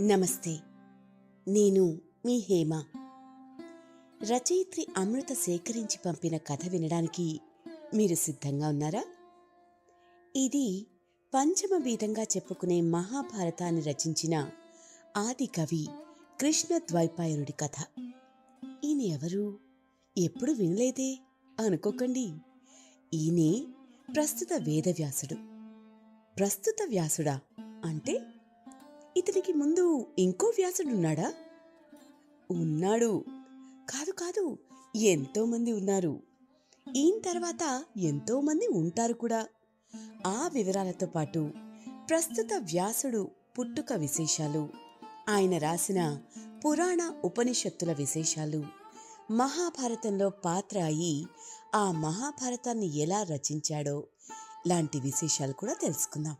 నమస్తే నేను మీ హేమ. రచయిత్రి అమృత సేకరించి పంపిన కథ వినడానికి మీరు సిద్ధంగా ఉన్నారా? ఇది పంచమ వీధంగా చెప్పుకునే మహాభారతాన్ని రచించిన ఆది కవి కృష్ణ ద్వైపాయనుడి కథ. ఈయన ఎవరు? ఎప్పుడు వినలేదే? అనుకోకండి. ఈయనే ప్రస్తుత వేదవ్యాసుడు. ప్రస్తుత వ్యాసుడా అంటే ఇతనికి ముందు ఇంకో వ్యాసుడున్నాడా ఉన్నాడు? కాదు కాదు. ఎంతోమంది ఉన్నారు. ఈయన తర్వాత ఎంతోమంది ఉంటారు కూడా. ఆ వివరాలతో పాటు ప్రస్తుత వ్యాసుడు పుట్టుక విశేషాలు ఆయన రాసిన పురాణ ఉపనిషత్తుల విశేషాలు మహాభారతంలో పాత్ర అయి ఆ మహాభారతాన్ని ఎలా రచించాడో లాంటి విశేషాలు కూడా తెలుసుకుందాం.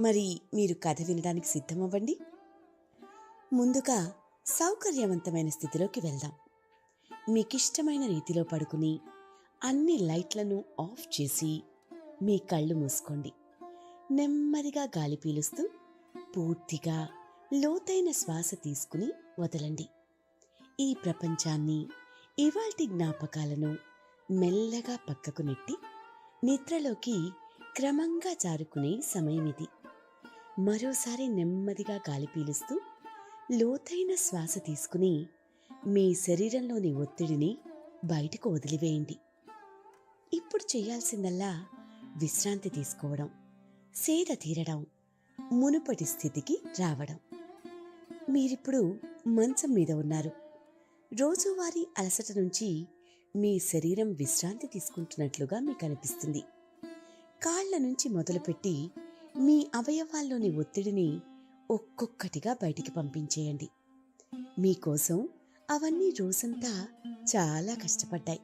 మరి మీరు కథ వినడానికి సిద్ధమవ్వండి. ముందుగా సౌకర్యవంతమైన స్థితిలోకి వెళ్దాం. మీకిష్టమైన రీతిలో పడుకుని అన్ని లైట్లను ఆఫ్ చేసి మీ కళ్ళు మూసుకోండి. నెమ్మదిగా గాలి పీలుస్తూ పూర్తిగా లోతైన శ్వాస తీసుకుని వదలండి. ఈ ప్రపంచాన్ని ఇవాల్టి జ్ఞాపకాలను మెల్లగా పక్కకు నెట్టి నిద్రలోకి క్రమంగా జారుకునే సమయం ఇది మరోసారి నెమ్మదిగా గాలి పీలుస్తూ లోతైన శ్వాస తీసుకుని మీ శరీరంలోని ఒత్తిడిని బయటకు వదిలివేయండి. ఇప్పుడు చేయాల్సిందల్లా విశ్రాంతి తీసుకోవడం సేద తీరడం మునుపటి స్థితికి రావడం. మీరిప్పుడు మంచం మీద ఉన్నారు. రోజువారీ అలసట నుంచి మీ శరీరం విశ్రాంతి తీసుకుంటున్నట్లుగా మీకు అనిపిస్తుంది. కాళ్ళ నుంచి మొదలుపెట్టి మీ అవయవాల్లోని ఒత్తిడిని ఒక్కొక్కటిగా బయటికి పంపించేయండి. మీకోసం అవన్నీ రోజంతా చాలా కష్టపడ్డాయి.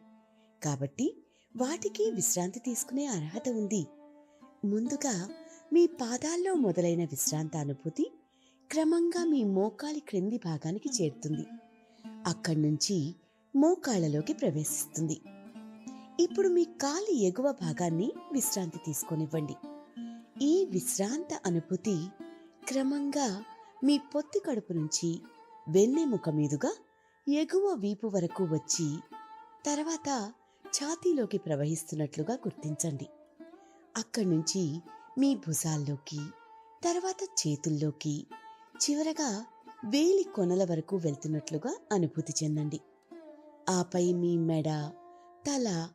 కాబట్టి వాటికి విశ్రాంతి తీసుకునే అర్హత ఉంది. ముందుగా మీ పాదాల్లో మొదలైన విశ్రాంత అనుభూతి క్రమంగా మీ మోకాలి క్రింది భాగానికి చేరుతుంది. అక్కడి నుంచి మోకాళ్ళలోకి ప్రవేశిస్తుంది. ఇప్పుడు మీ కాలి ఎగువ భాగాన్ని విశ్రాంతి తీసుకొనివ్వండి. ఈ విశ్రాంత అనుభూతి క్రమంగా మీ పొత్తి కడుపు నుంచి వెన్నెముక మీదుగా ఎగువ వీపు వరకు వచ్చి తర్వాత ఛాతీలోకి ప్రవహిస్తున్నట్లుగా గుర్తించండి. అక్కడి నుంచి మీ భుజాల్లోకి తర్వాత చేతుల్లోకి చివరగా వేలి కొనల వరకు వెళ్తున్నట్లుగా అనుభూతి చెందండి. ఆపై మీ మెడ తల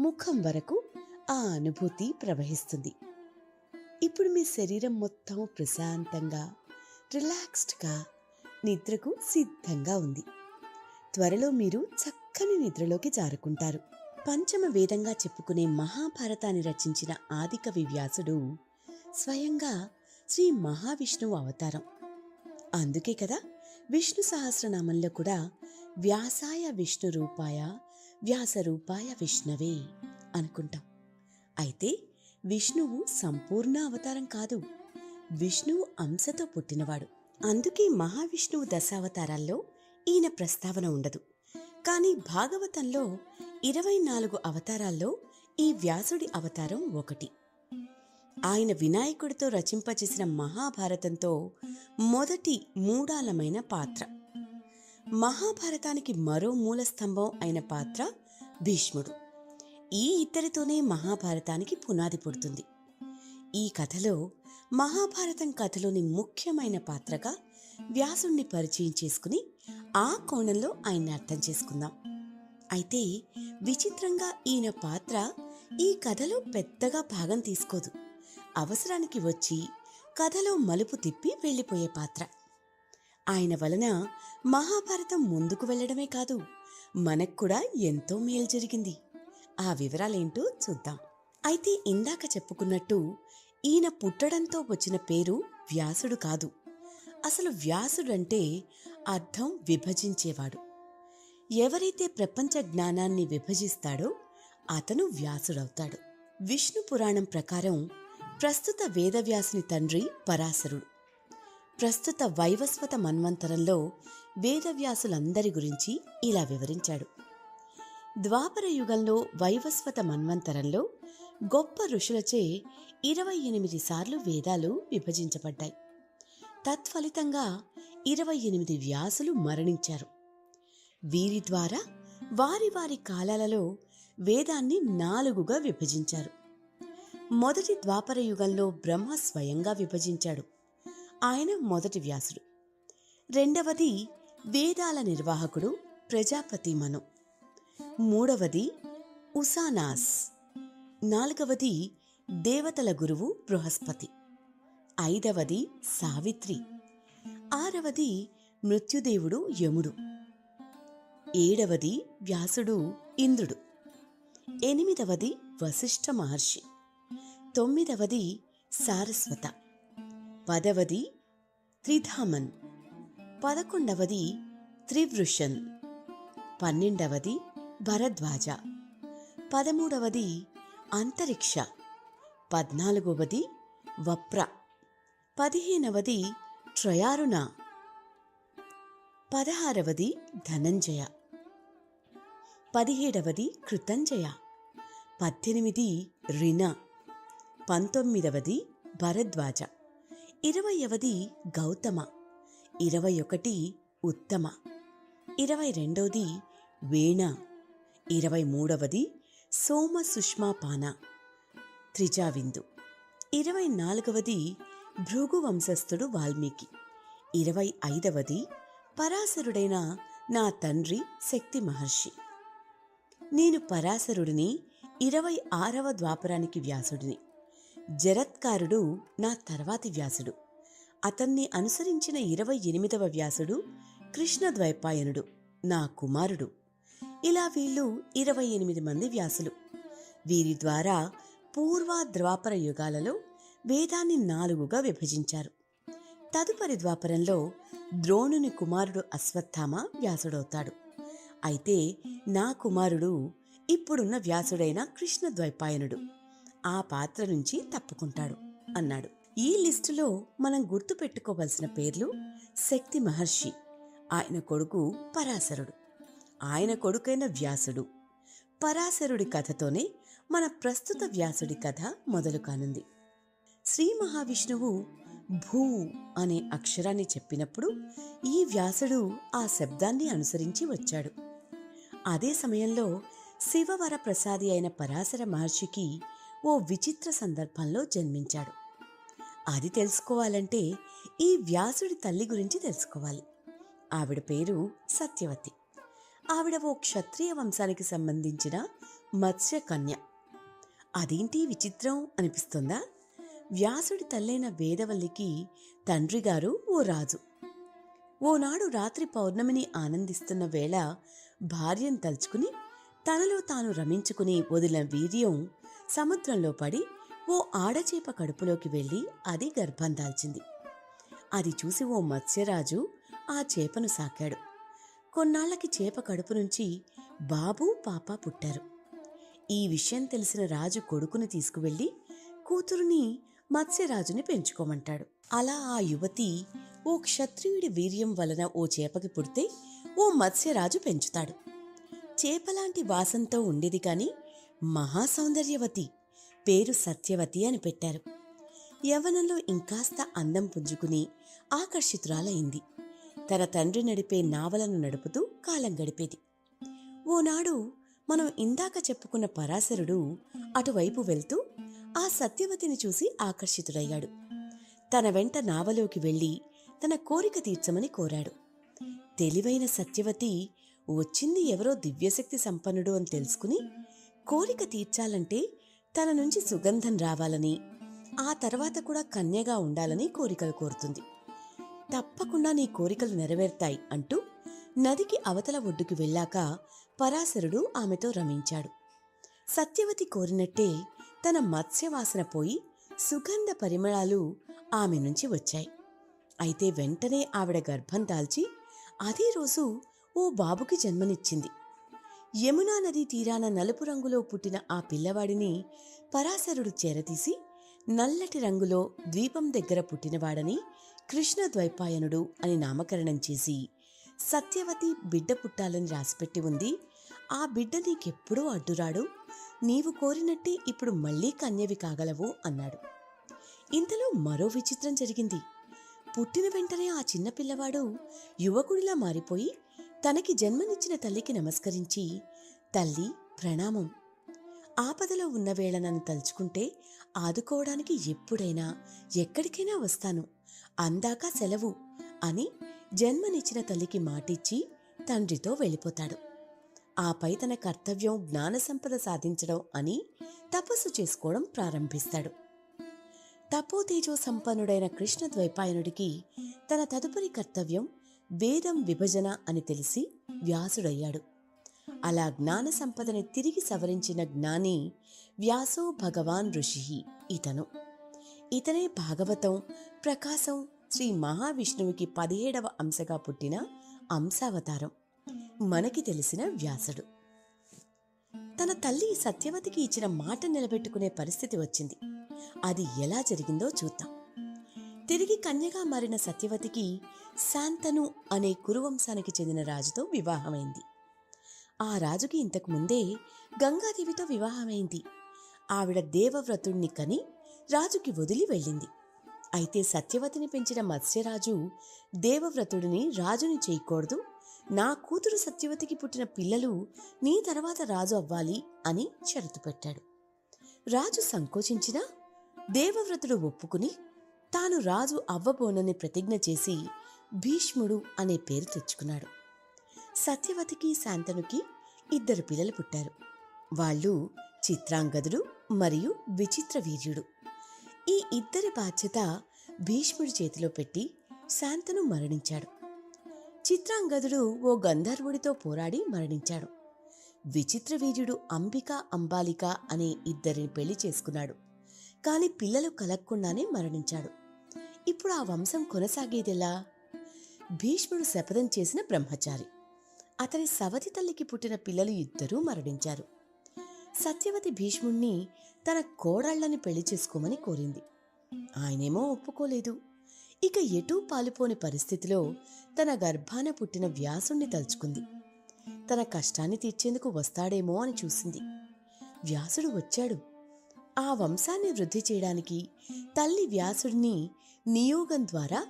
ముఖం వరకు ఆ అనుభూతి ప్రవహిస్తుంది. ఇప్పుడు మీ శరీరం మొత్తం ప్రశాంతంగా రిలాక్స్డ్గా నిద్రకు సిద్ధంగా ఉంది. త్వరలో మీరు చక్కని నిద్రలోకి జారుకుంటారు. పంచమ వేదంగా చెప్పుకునే మహాభారతాన్ని రచించిన ఆదికవి వ్యాసుడు స్వయంగా శ్రీ మహావిష్ణువు అవతారం. అందుకే కదా విష్ణు సహస్రనామంలో కూడా వ్యాసాయ విష్ణు రూపాయ వ్యాస రూపాయ విష్ణవే అనుకుంటాం. అయితే విష్ణువు సంపూర్ణ అవతారం కాదు. విష్ణువు అంశతో పుట్టినవాడు. అందుకే మహావిష్ణువు దశావతారాల్లో ఈయన ప్రస్తావన ఉండదు. కానీ భాగవతంలో ఇరవై నాలుగు అవతారాల్లో ఈ వ్యాసుడి అవతారం ఒకటి. ఆయన వినాయకుడితో రచింపచేసిన మహాభారతంతో మొదటి మూడాలమైన పాత్ర. మహాభారతానికి మరో మూలస్తంభం అయిన పాత్ర భీష్ముడు. ఈ ఇద్దరితోనే మహాభారతానికి పునాది పుడుతుంది. ఈ కథలో మహాభారతం కథలోని ముఖ్యమైన పాత్రగా వ్యాసుణ్ణి పరిచయం చేసుకుని ఆ కోణంలో ఆయన్ని అర్థం చేసుకుందాం. అయితే విచిత్రంగా ఈయన పాత్ర ఈ కథలో పెద్దగా భాగం తీసుకోదు. అవసరానికి వచ్చి కథలో మలుపు తిప్పి వెళ్ళిపోయే పాత్ర. ఆయన వలన మహాభారతం ముందుకు వెళ్ళడమే కాదు మనకు కూడా ఎంతో మేలు జరిగింది. ఆ వివరాలేంటో చూద్దాం. అయితే ఇందాక చెప్పుకున్నట్టు ఈయన పుట్టడంతో వచ్చిన పేరు వ్యాసుడు కాదు. అసలు వ్యాసుడంటే అర్థం విభజించేవాడు. ఎవరైతే ప్రపంచ జ్ఞానాన్ని విభజిస్తాడో అతను వ్యాసుడవుతాడు. విష్ణు పురాణం ప్రకారం ప్రస్తుత వేదవ్యాసుని తండ్రి పరాశరుడు. ప్రస్తుత వైవస్వత మన్వంతరంలో వేదవ్యాసులందరి గురించి ఇలా వివరించాడు. ద్వాపర యుగంలో వైవస్వత మన్వంతరంలో గొప్ప ఋషులచే ఇరవై ఎనిమిది సార్లు వేదాలు విభజించబడ్డాయి. తత్ఫలితంగా ఇరవై ఎనిమిది వ్యాసులు మరణించారు. వీరి ద్వారా వారి వారి కాలాలలో వేదాన్ని నాలుగుగా విభజించారు. మొదటి ద్వాపర యుగంలో బ్రహ్మ స్వయంగా విభజించాడు. ఆయన మొదటి వ్యాసుడు. రెండవది వేదాల నిర్వాహకుడు ప్రజాపతి మను. మూడవది ఉసానాస్. నాలుగవది దేవతల గురువు బృహస్పతి. ఐదవది సావిత్రి. ఆరవది మృత్యుదేవుడు యముడు. ఏడవది వ్యాసుడు ఇంద్రుడు. ఎనిమిదవది వశిష్ఠ మహర్షి. తొమ్మిదవది సారస్వత. పదవది త్రిధామన్. పదకొండవది త్రివృషన్ పన్నెండవది భరద్వాజ. పదమూడవది అంతరిక్ష. పద్నాలుగవది వప్ర. పదిహేనవది ట్రయారుణ పదహారవది ధనంజయ. పదిహేడవది కృతంజయ. పద్దెనిమిది రిన పంతొమ్మిదవది భరద్వాజ. ఇరవయవది గౌతమ. ఇరవై ఒకటి ఉత్తమ. ఇరవై రెండవది వేణ. ఇరవై మూడవది సోమ సుష్మాపాన త్రిజావిందు. ఇరవై నాలుగవది భృగు వంశస్థుడు వాల్మీకి. ఇరవై ఐదవది పరాశరుడైన నా తండ్రి శక్తి మహర్షి. నేను పరాశరుడిని ఇరవై ఆరవ ద్వాపరానికి వ్యాసుడిని. జరత్కారుడు నా తర్వాతి వ్యాసుడు. అతన్ని అనుసరించిన ఇరవై ఎనిమిదవ వ్యాసుడు కృష్ణ ద్వైపాయనుడు నా కుమారుడు. ఇలా వీళ్ళు ఇరవై ఎనిమిది మంది వ్యాసులు. వీరి ద్వారా పూర్వ ద్వాపర యుగాలలో వేదాన్ని నాలుగుగా విభజించారు. తదుపరి ద్వాపరంలో ద్రోణుని కుమారుడు అశ్వత్థామ వ్యాసుడవుతాడు. అయితే నా కుమారుడు ఇప్పుడున్న వ్యాసుడైన కృష్ణ ద్వైపాయనుడు ఆ పాత్ర నుంచి తప్పుకుంటాడు అన్నాడు. ఈ లిస్టులో మనం గుర్తుపెట్టుకోవలసిన పేర్లు శక్తి మహర్షి ఆయన కొడుకు పరాశరుడు. ఆయన కొడుకైన వ్యాసుడు. పరాశరుడి కథతోనే మన ప్రస్తుత వ్యాసుడి కథ మొదలు కానుంది. శ్రీ మహావిష్ణువు భూ అనే అక్షరాన్ని చెప్పినప్పుడు ఈ వ్యాసుడు ఆ శబ్దాన్ని అనుసరించి వచ్చాడు. అదే సమయంలో శివవర ప్రసాది అయిన పరాశర మహర్షికి ఓ విచిత్ర సందర్భంలో జన్మించాడు. అది తెలుసుకోవాలంటే ఈ వ్యాసుడి తల్లి గురించి తెలుసుకోవాలి. ఆవిడ పేరు సత్యవతి. ఆవిడ ఓ క్షత్రియ వంశానికి సంబంధించిన మత్స్యకన్య. అదేంటి విచిత్రం అనిపిస్తుందా? వ్యాసుడి తల్లైన వేదవల్లికి తండ్రిగారు ఓ రాజు. ఓనాడు రాత్రి పౌర్ణమిని ఆనందిస్తున్న వేళ భార్యను తలుచుకుని తనలో తాను రమించుకుని వదిలిన వీర్యం సముద్రంలో పడి ఓ ఆడచేప కడుపులోకి వెళ్ళి అది గర్భం దాల్చింది. అది చూసి ఓ మత్స్యరాజు ఆ చేపను సాకాడు. కొన్నాళ్ళకి చేప కడుపు నుంచి బాబు పాప పుట్టారు. ఈ విషయం తెలిసిన రాజు కొడుకుని తీసుకువెళ్ళి కూతురుని మత్స్యరాజుని పెంచుకోమంటాడు. అలా ఆ యువతి ఓ క్షత్రియుడి వీర్యం వలన ఓ చేపకి పుడితే ఓ మత్స్యరాజు పెంచుతాడు. చేపలాంటి వాసంతో ఉండేది కాని మహాసౌందర్యవతి పేరు సత్యవతి అని పెట్టారు. యవ్వనంలో ఇంకాస్త అందం పుంజుకుని ఆకర్షితురాలైంది. తన తండ్రి నడిపే నావలను నడుపుతూ కాలం గడిపేది. ఓనాడు మనం ఇందాక చెప్పుకున్న పరాశరుడు అటువైపు వెళ్తూ ఆ సత్యవతిని చూసి ఆకర్షితుడయ్యాడు. తన వెంట నావలోకి వెళ్ళి తన కోరిక తీర్చమని కోరాడు. తెలివైన సత్యవతి వచ్చింది ఎవరో దివ్యశక్తి సంపన్నుడు అని తెలుసుకుని కోరిక తీర్చాలంటే తన నుంచి సుగంధం రావాలని ఆ తర్వాత కూడా కన్యగా ఉండాలని కోరికలు కోరుతుంది. తప్పకుండా నీ కోరికలు నెరవేరుతాయి అంటూ నదికి అవతల ఒడ్డుకు వెళ్ళాక పరాశరుడు ఆమెతో రమించాడు. సత్యవతి కోరినట్టే తన మత్స్యవాసన పోయి సుగంధ పరిమళాలు ఆమె నుంచి వచ్చాయి. అయితే వెంటనే ఆవిడ గర్భం దాల్చి అదే రోజు ఓ బాబుకి జన్మనిచ్చింది. యమునా నదీ తీరాన నలుపు రంగులో పుట్టిన ఆ పిల్లవాడిని పరాశరుడు చేరతీసి నల్లటి రంగులో ద్వీపం దగ్గర పుట్టినవాడని కృష్ణ ద్వైపాయనుడు అని నామకరణం చేసి సత్యవతి బిడ్డ పుట్టాలని రాసిపెట్టి ఉంది. ఆ బిడ్డ నీకెప్పుడూ అడ్డురాడు. నీవు కోరినట్టే ఇప్పుడు మళ్ళీ కన్యవి కాగలవు అన్నాడు. ఇంతలో మరో విచిత్రం జరిగింది. పుట్టిన వెంటనే ఆ చిన్నపిల్లవాడు యువకుడిలా మారిపోయి తనకి జన్మనిచ్చిన తల్లికి నమస్కరించి తల్లి ప్రణామం. ఆపదలో ఉన్న వేళ నన్ను తలుచుకుంటే ఆదుకోవడానికి ఎప్పుడైనా ఎక్కడికైనా వస్తాను. అందాక సెలవు అని జన్మనిచ్చిన తల్లికి మాటిచ్చి తండ్రితో వెళ్ళిపోతాడు. ఆపై తన కర్తవ్యం జ్ఞాన సంపద సాధించడం అని తపస్సు చేసుకోవడం ప్రారంభిస్తాడు. తపోతేజో సంపన్నుడైన కృష్ణ ద్వైపాయనుడికి తన తదుపరి కర్తవ్యం వేదం విభజన అని తెలిసి వ్యాసుడయ్యాడు. అలా జ్ఞాన సంపదని తిరిగి సవరించిన జ్ఞాని వ్యాసో భగవాన్ ఋషి ఇతను. ఇతనే భాగవతం ప్రకాశం శ్రీ మహావిష్ణువుకి పదిహేడవ అంశగా పుట్టిన అంశావతారం. మనకి తెలిసిన వ్యాసుడు. తన తల్లి సత్యవతికి ఇచ్చిన మాట నిలబెట్టుకునే పరిస్థితి వచ్చింది. అది ఎలా జరిగిందో చూద్దాం. తిరిగి కన్యగా మారిన సత్యవతికి శాంతను అనే కురువంశానికి చెందిన రాజుతో వివాహమైంది. ఆ రాజుకి ఇంతకు ముందే గంగాదేవితో వివాహమైంది. ఆవిడ దేవవ్రతుణ్ణి కని రాజుకి వదిలి వెళ్ళింది. అయితే సత్యవతిని పెంచిన మత్స్యరాజు దేవవ్రతుడిని రాజుని చేయకూడదు. నా కూతురు సత్యవతికి పుట్టిన పిల్లలు నీ తర్వాత రాజు అవ్వాలి అని షరతు పెట్టాడు. రాజు సంకోచించినా దేవవ్రతుడు ఒప్పుకుని తాను రాజు అవ్వబోనని ప్రతిజ్ఞ చేసి భీష్ముడు అనే పేరు తెచ్చుకున్నాడు. సత్యవతికి శాంతనుకి ఇద్దరు పిల్లలు పుట్టారు. వాళ్ళు చిత్రాంగదుడు మరియు విచిత్ర వీర్యుడు ఈ ఇద్దరి బాధ్యత భీష్ముడి చేతిలో పెట్టి శాంతను మరణించాడు. చిత్రాంగదుడు ఓ గంధర్వుడితో పోరాడి మరణించాడు. విచిత్ర వీర్యుడు అంబిక అంబాలిక అనే ఇద్దరిని పెళ్ళి చేసుకున్నాడు. కాని పిల్లలు కలగకుండానే మరణించాడు. ఇప్పుడు ఆ వంశం కొనసాగేదెలా? భీష్ముడు శపథం చేసిన బ్రహ్మచారి. అతని సవతి తల్లికి పుట్టిన పిల్లలు ఇద్దరూ మరణించారు. సత్యవతి భీష్ముణ్ణి తన కోడళ్ళని పెళ్ళి చేసుకోమని కోరింది. ఆయనేమో ఒప్పుకోలేదు. ఇక ఎటూ పాలుపోని పరిస్థితిలో తన గర్భాన పుట్టిన వ్యాసుణ్ణి తలుచుకుంది. తన కష్టాన్ని తీర్చేందుకు వస్తాడేమో అని చూసింది. వ్యాసుడు వచ్చాడు. ఆ వంశాన్ని వృద్ధి చేయడానికి తల్లి వ్యాసుడిని నియోగం ద్వారా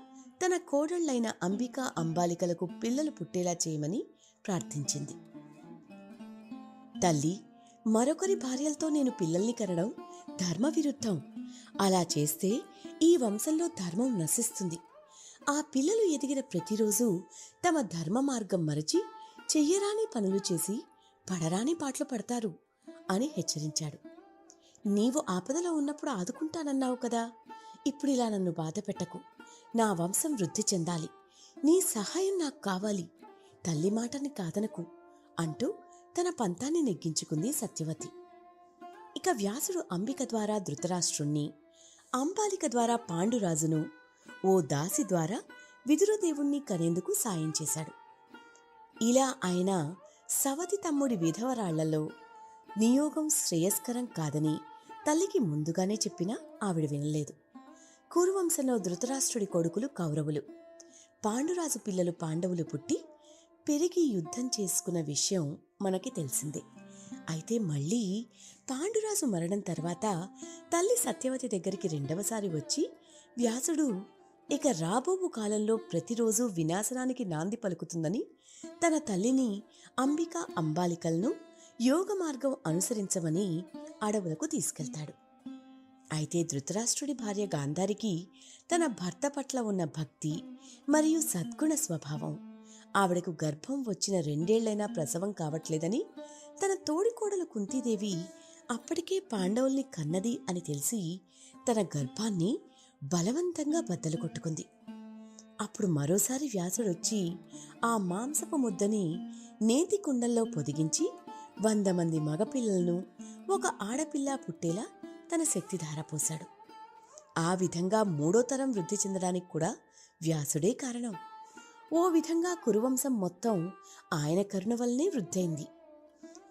తన కోడళ్ళైన అంబికా అంబాలికలకు పిల్లలు పుట్టేలా చేయమని ప్రార్థించింది. తల్లి మరొకరి భార్యలతో నేను పిల్లల్ని కనడం ధర్మ విరుద్ధం అలా చేస్తే ఈ వంశంలో ధర్మం నశిస్తుంది. ఆ పిల్లలు ఎదిగిన ప్రతిరోజు తమ ధర్మ మార్గం మరచి చెయ్యరాని పనులు చేసి పడరాని పాటలు పడతారు అని హెచ్చరించాడు. నీవు ఆపదలో ఉన్నప్పుడు ఆదుకుంటానన్నావు కదా. ఇప్పుడు ఇలా నన్ను బాధ పెట్టకు. నా వంశం వృద్ధి చెందాలి. నీ సహాయం నాకు కావాలి. తల్లి మాటని కాదనకు అంటూ తన పంతాన్ని నెగ్గించుకుంది సత్యవతి. ఇక వ్యాసుడు అంబిక ద్వారా ధృతరాష్ట్రుణ్ణి అంబాలిక ద్వారా పాండురాజును ఓ దాసి ద్వారా విదురదేవుణ్ణి కనేందుకు సాయం చేశాడు. ఇలా ఆయన సవతి తమ్ముడి విధవరాళ్ళలో నియోగం శ్రేయస్కరం కాదని తల్లికి ముందుగానే చెప్పినా ఆవిడ వినలేదు. కురువంశంలో ధృతరాష్ట్రుడి కొడుకులు కౌరవులు. పాండురాజు పిల్లలు పాండవులు పుట్టి పెరిగి యుద్ధం చేసుకున్న విషయం మనకి తెలిసిందే. అయితే మళ్ళీ పాండురాజు మరణం తర్వాత తల్లి సత్యవతి దగ్గరికి రెండవసారి వచ్చి వ్యాసుడు ఇక రాబోవు కాలంలో ప్రతిరోజు వినాశనానికి నాంది పలుకుతుందని తన తల్లిని అంబిక అంబాలికలను యోగ మార్గం అనుసరించమని అడవులకు తీసుకెళ్తాడు. అయితే ధృతరాష్ట్రుడి భార్య గాంధారికి తన భర్త పట్ల ఉన్న భక్తి మరియు సద్గుణ స్వభావం ఆవిడకు గర్భం వచ్చిన రెండేళ్ళైనా ప్రసవం కావట్లేదని తన తోడికోడలు కుంతీదేవి అప్పటికే పాండవుల్ని కన్నది అని తెలిసి తన గర్భాన్ని బలవంతంగా బద్దలు కొట్టుకుంది. అప్పుడు మరోసారి వ్యాసుడొచ్చి ఆ మాంసపు ముద్దని నేతి కుండల్లో పొదిగించి వంద మంది మగపిల్లలను ఒక ఆడపిల్ల పుట్టేలా తన శక్తి ధారపోశాడు ఆ విధంగా మూడో తరం వృద్ధి చెందడానికి కూడా వ్యాసుడే కారణం. ఓ విధంగా కురువంశం మొత్తం ఆయన కరుణ వల్లనే వృద్ధైంది.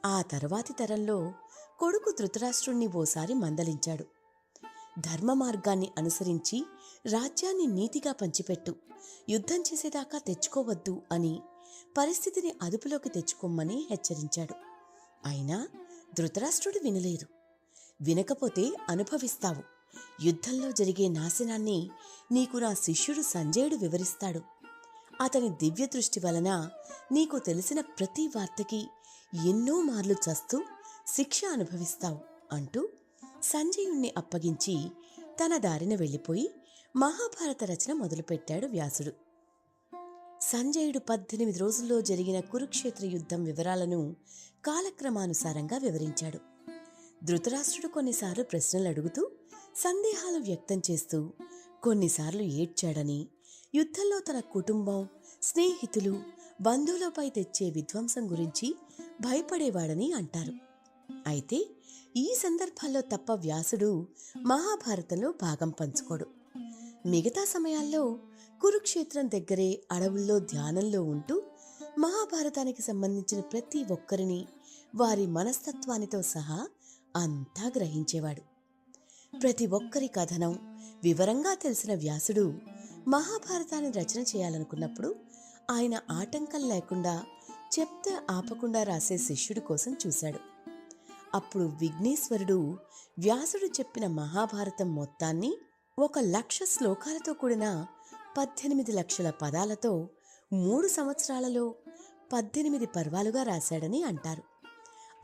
ఆ తర్వాతి తరంలో కొడుకు ధృతరాష్ట్రుణ్ణి ఓసారి మందలించాడు. ధర్మ మార్గాన్ని అనుసరించి రాజ్యాన్ని నీతిగా పంచిపెట్టు యుద్ధం చేసేదాకా తెచ్చుకోవద్దు అని పరిస్థితిని అదుపులోకి తెచ్చుకోమని హెచ్చరించాడు. అయినా ధృతరాష్ట్రుడు వినలేదు. వినకపోతే అనుభవిస్తావు. యుద్ధంలో జరిగే నాశనాన్ని నీకు నా శిష్యుడు సంజయుడు వివరిస్తాడు. అతని దివ్య దృష్టి వలన నీకు తెలిసిన ప్రతి వార్తకి ఎన్నో మార్లు చస్తూ శిక్ష అనుభవిస్తావు అంటూ సంజయుణ్ణి అప్పగించి తన దారిన వెళ్ళిపోయి మహాభారత రచన మొదలుపెట్టాడు వ్యాసుడు. సంజయుడు పద్దెనిమిది రోజుల్లో జరిగిన కురుక్షేత్ర యుద్ధం వివరాలను కాలక్రమానుసారంగా వివరించాడు. ధృతరాష్ట్రుడు కొన్నిసార్లు ప్రశ్నలు అడుగుతూ సందేహాలు వ్యక్తం చేస్తూ కొన్నిసార్లు ఏడ్చాడని యుద్ధంలో తన కుటుంబం స్నేహితులు బంధువులపై తెచ్చే విధ్వంసం గురించి భయపడేవాడని అంటారు. అయితే ఈ సందర్భాల్లో తప్ప వ్యాసుడు మహాభారతంలో భాగం పంచుకోడు. మిగతా సమయాల్లో కురుక్షేత్రం దగ్గరే అడవుల్లో ధ్యానంలో ఉంటూ మహాభారతానికి సంబంధించిన ప్రతి ఒక్కరిని వారి మనస్తత్వానితో సహా అంతా గ్రహించేవాడు. ప్రతి ఒక్కరి కథనం వివరంగా తెలిసిన వ్యాసుడు మహాభారతాన్ని రచన చేయాలనుకున్నప్పుడు ఆయన ఆటంకం లేకుండా చెప్తే ఆపకుండా రాసే శిష్యుడి కోసం చూశాడు. అప్పుడు విఘ్నేశ్వరుడు వ్యాసుడు చెప్పిన మహాభారతం మొత్తాన్ని ఒక లక్ష శ్లోకాలతో కూడిన పద్దెనిమిది లక్షల పదాలతో మూడు సంవత్సరాలలో పద్దెనిమిది పర్వాలుగా రాశాడని అంటారు.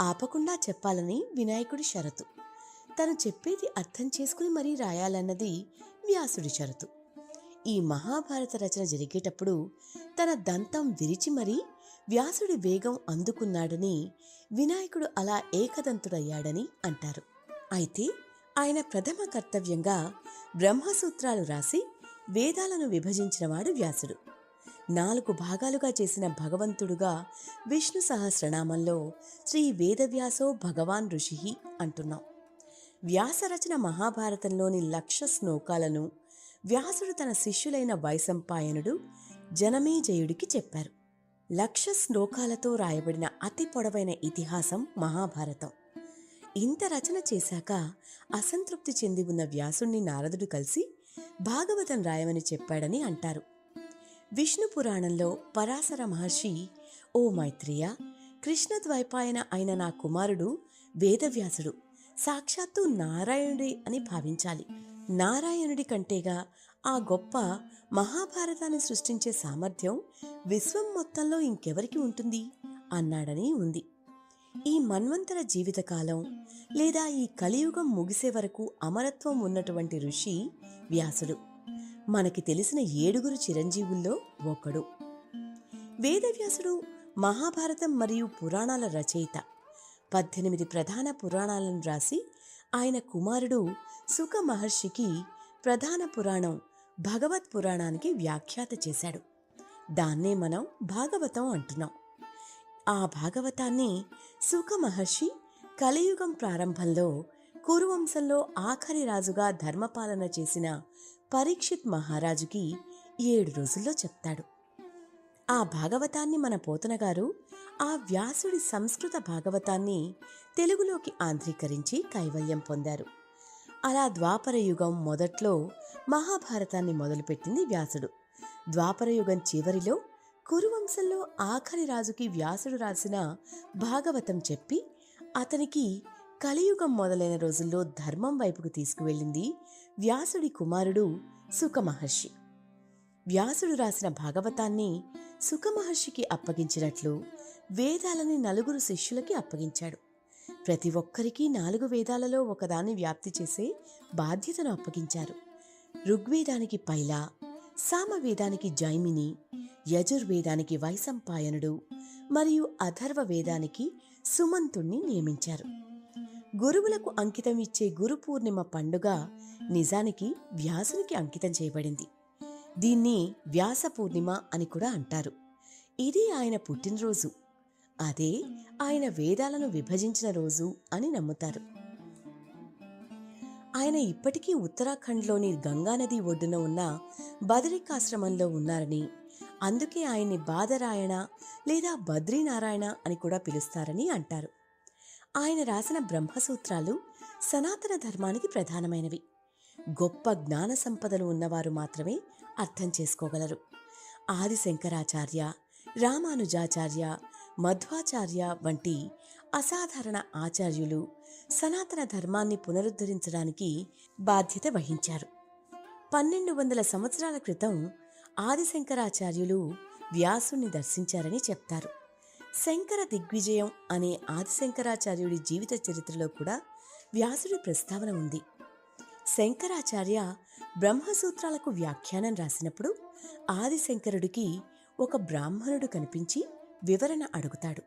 ఆపకుండా చెప్పాలని వినాయకుడి షరతు. తను చెప్పేది అర్థం చేసుకుని మరీ రాయాలన్నది వ్యాసుడి షరతు. ఈ మహాభారత రచన జరిగేటప్పుడు తన దంతం విరిచి మరీ వ్యాసుడి వేగం అందుకున్నాడని వినాయకుడు అలా ఏకదంతుడయ్యాడని అంటారు. అయితే ఆయన ప్రథమ కర్తవ్యంగా బ్రహ్మసూత్రాలు రాసి వేదాలను విభజించినవాడు వ్యాసుడు. నాలుగు భాగాలుగా చేసిన భగవంతుడుగా విష్ణు సహస్రనామంలో శ్రీ వేదవ్యాసో భగవాన్ ఋషి అంటున్నాం. వ్యాసరచన మహాభారతంలోని లక్ష శ్లోకాలను వ్యాసుడు తన శిష్యులైన వైశంపాయనుడు జనమేజయుడికి చెప్పారు. లక్ష శ్లోకాలతో రాయబడిన అతి పొడవైన ఇతిహాసం మహాభారతం. ఇంత రచన చేశాక అసంతృప్తి చెంది ఉన్న వ్యాసుణ్ణి నారదుడు కలిసి భాగవతం రాయమని చెప్పాడని అంటారు. విష్ణు పురాణంలో పరాశర మహర్షి ఓ మైత్రియ కృష్ణద్వైపాయన అయిన నా కుమారుడు వేదవ్యాసుడు సాక్షాత్తు నారాయణుడి అని భావించాలి. నారాయణుడి కంటేగా ఆ గొప్ప మహాభారతాన్ని సృష్టించే సామర్థ్యం విశ్వం మొత్తంలో ఇంకెవరికి ఉంటుంది? అన్నాడని ఉంది. ఈ మన్వంతర జీవితకాలం లేదా ఈ కలియుగం ముగిసే వరకు అమరత్వం ఉన్నటువంటి ఋషి వ్యాసుడు. మనకి తెలిసిన ఏడుగురు చిరంజీవుల్లో ఒకడు. వేదవ్యాసుడు మహాభారతం మరియు పురాణాల రచయిత. పద్దెనిమిది ప్రధాన పురాణాలను రాసి ఆయన కుమారుడు సుఖ మహర్షికి ప్రధాన పురాణం భగవత్ పురాణానికి వ్యాఖ్యాత చేశాడు. దాన్నే మనం భాగవతం అంటున్నాం. ఆ భాగవతాన్ని సుఖ మహర్షి కలియుగం ప్రారంభంలో కురువంశంలో ఆఖరి రాజుగా ధర్మపాలన చేసిన పరీక్షిత్ మహారాజుకి ఏడు రోజుల్లో చెప్తాడు. ఆ భాగవతాన్ని మన పోతనగారు ఆ వ్యాసుడి సంస్కృత భాగవతాన్ని తెలుగులోకి ఆంధ్రీకరించి కైవల్యం పొందారు. అలా ద్వాపర యుగం మొదట్లో మహాభారతాన్ని మొదలుపెట్టింది వ్యాసుడు. ద్వాపర యుగం చివరిలో కురువంశంలో ఆఖరి రాజుకి వ్యాసుడు రాసిన భాగవతం చెప్పి అతనికి కలియుగం మొదలైన రోజుల్లో ధర్మం వైపుకు తీసుకువెళ్ళింది వ్యాసుడి కుమారుడు సుఖమహర్షి. వ్యాసుడు రాసిన భాగవతాన్ని సుఖమహర్షికి అప్పగించినట్లు వేదాలని నలుగురు శిష్యులకి అప్పగించాడు. ప్రతి ఒక్కరికి నాలుగు వేదాలలో ఒకదాన్ని వ్యాప్తి చేసే బాధ్యతను అప్పగించారు. ఋగ్వేదానికి పైలా సామవేదానికి జైమిని యజుర్వేదానికి వైశంపాయనుడు మరియు అథర్వ వేదానికి సుమంతుణ్ణి నియమించారు. గురువులకు అంకితం ఇచ్చే గురు పూర్ణిమ పండుగ నిజానికి వ్యాసునికి అంకితం చేయబడింది. దీన్ని వ్యాస పూర్ణిమ అని కూడా అంటారు. ఇది ఆయన పుట్టినరోజు. అదే ఆయన వేదాలను విభజించిన రోజు అని నమ్ముతారు. ఆయన ఇప్పటికీ ఉత్తరాఖండ్లోని గంగానది ఒడ్డున ఉన్న బదరికాశ్రమంలో ఉన్నారని అందుకే ఆయన్ని బాదరాయణ లేదా బద్రీనారాయణ అని కూడా పిలుస్తారని అంటారు. ఆయన రాసిన బ్రహ్మసూత్రాలు సనాతన ధర్మానికి ప్రధానమైనవి. గొప్ప జ్ఞాన సంపదలు ఉన్నవారు మాత్రమే అర్థం చేసుకోగలరు. ఆది శంకరాచార్య రామానుజాచార్య మధ్వాచార్య వంటి అసాధారణ ఆచార్యులు సనాతన ధర్మాన్ని పునరుద్ధరించడానికి బాధ్యత వహించారు. పన్నెండు వందల సంవత్సరాల క్రితం ఆదిశంకరాచార్యులు వ్యాసుని దర్శించారని చెప్తారు. శంకర దిగ్విజయం అనే ఆదిశంకరాచార్యుడి జీవిత చరిత్రలో కూడా వ్యాసుడి ప్రస్తావన ఉంది. శంకరాచార్య బ్రహ్మసూత్రాలకు వ్యాఖ్యానం రాసినప్పుడు ఆదిశంకరుడికి ఒక బ్రాహ్మణుడు కనిపించి వివరణ అడుగుతాడు.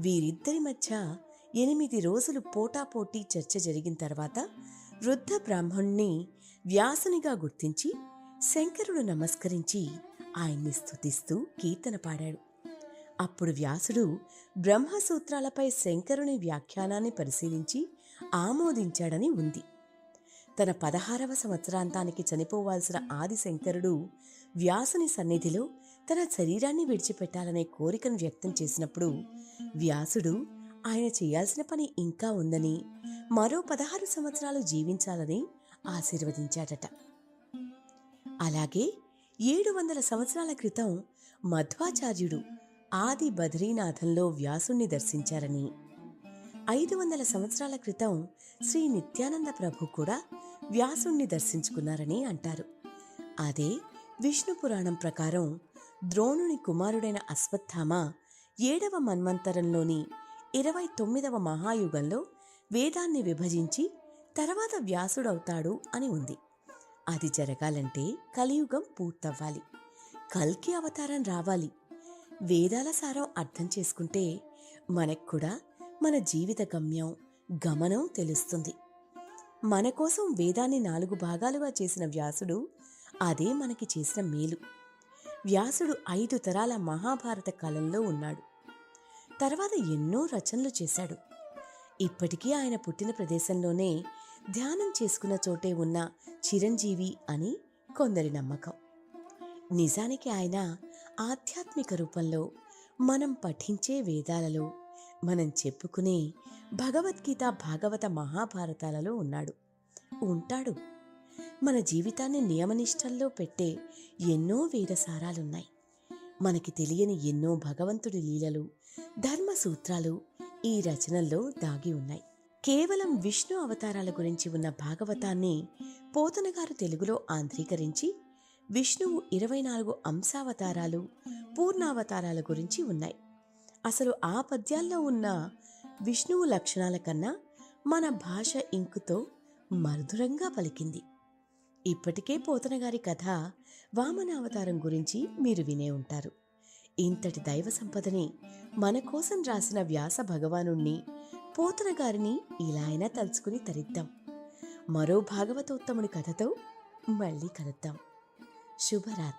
వీరిద్దరి మధ్య ఎనిమిది రోజులు పోటాపోటీ చర్చ జరిగిన తర్వాత వృద్ధ బ్రాహ్మణ్ణి వ్యాసునిగా గుర్తించి శంకరుడు నమస్కరించి ఆయన్ని స్తుతిస్తూ కీర్తన పాడాడు. అప్పుడు వ్యాసుడు బ్రహ్మసూత్రాలపై శంకరుని వ్యాఖ్యానాన్ని పరిశీలించి ఆమోదించాడని ఉంది. తన పదహారవ సంవత్సరాంతానికి చనిపోవాల్సిన ఆది శంకరుడు వ్యాసుని సన్నిధిలో తన శరీరాన్ని విడిచిపెట్టాలనే కోరికను వ్యక్తం చేసినప్పుడు వ్యాసుడు ఆయన చేయాల్సిన పని ఇంకా ఉందని మరో పదహారు సంవత్సరాలు జీవించాలని ఆశీర్వదించాడట. అలాగే ఏడు వందల సంవత్సరాల క్రితం మధ్వాచార్యుడు ఆది బద్రీనాథంలో వ్యాసుణ్ణి దర్శించారని ఐదు వందల సంవత్సరాల క్రితం శ్రీ నిత్యానంద ప్రభు కూడా వ్యాసుణ్ణి దర్శించుకున్నారని అంటారు. అదే విష్ణు పురాణం ప్రకారం ద్రోణుని కుమారుడైన అశ్వత్థామ ఏడవ మన్వంతరంలోని ఇరవై తొమ్మిదవ మహాయుగంలో వేదాన్ని విభజించి తర్వాత వ్యాసుడవుతాడు అని ఉంది. అది జరగాలంటే కలియుగం పూర్తవ్వాలి. కల్కి అవతారం రావాలి. వేదాల సారం అర్థం చేసుకుంటే మనకు కూడా మన జీవిత గమ్యం గమనం తెలుస్తుంది. మన కోసం వేదాన్ని నాలుగు భాగాలుగా చేసిన వ్యాసుడు అదే మనకి చేసిన మేలు. వ్యాసుడు ఐదు తరాల మహాభారత కాలంలో ఉన్నాడు. తర్వాత ఎన్నో రచనలు చేశాడు. ఇప్పటికీ ఆయన పుట్టిన ప్రదేశంలోనే ధ్యానం చేసుకున్న చోటే ఉన్న చిరంజీవి అని కొందరి నమ్మకం. నిజానికి ఆయన ఆధ్యాత్మిక రూపంలో మనం పఠించే వేదాలలో మనం చెప్పుకునే భగవద్గీత భాగవత మహాభారతాలలో ఉన్నాడు. ఉంటాడు. మన జీవితాన్ని నియమనిష్టల్లో పెట్టే ఎన్నో వేదసారాలున్నాయి మనకి తెలియని ఎన్నో భగవంతుడి లీలలు ధర్మ సూత్రాలు ఈ రచనల్లో దాగి ఉన్నాయి. కేవలం విష్ణు అవతారాల గురించి ఉన్న భాగవతాన్ని పోతనగారు తెలుగులో ఆంధ్రీకరించి విష్ణువు ఇరవై నాలుగు అంశావతారాలు పూర్ణావతారాల గురించి ఉన్నాయి. అసలు ఆ పద్యాల్లో ఉన్న విష్ణువు లక్షణాల కన్నా మన భాష ఇంకుతో మధురంగా పలికింది. ఇప్పటికే పోతనగారి కథ వామనావతారం గురించి మీరు వినే ఉంటారు. ఇంతటి దైవ సంపదని మన కోసం రాసిన వ్యాస భగవానుణ్ణి పోతనగారిని ఇలా అయినా తలుచుకుని తరిద్దాం. మరో భాగవతోత్తముని కథతో మళ్ళీ కలుద్దాం. శుభరాత్రి.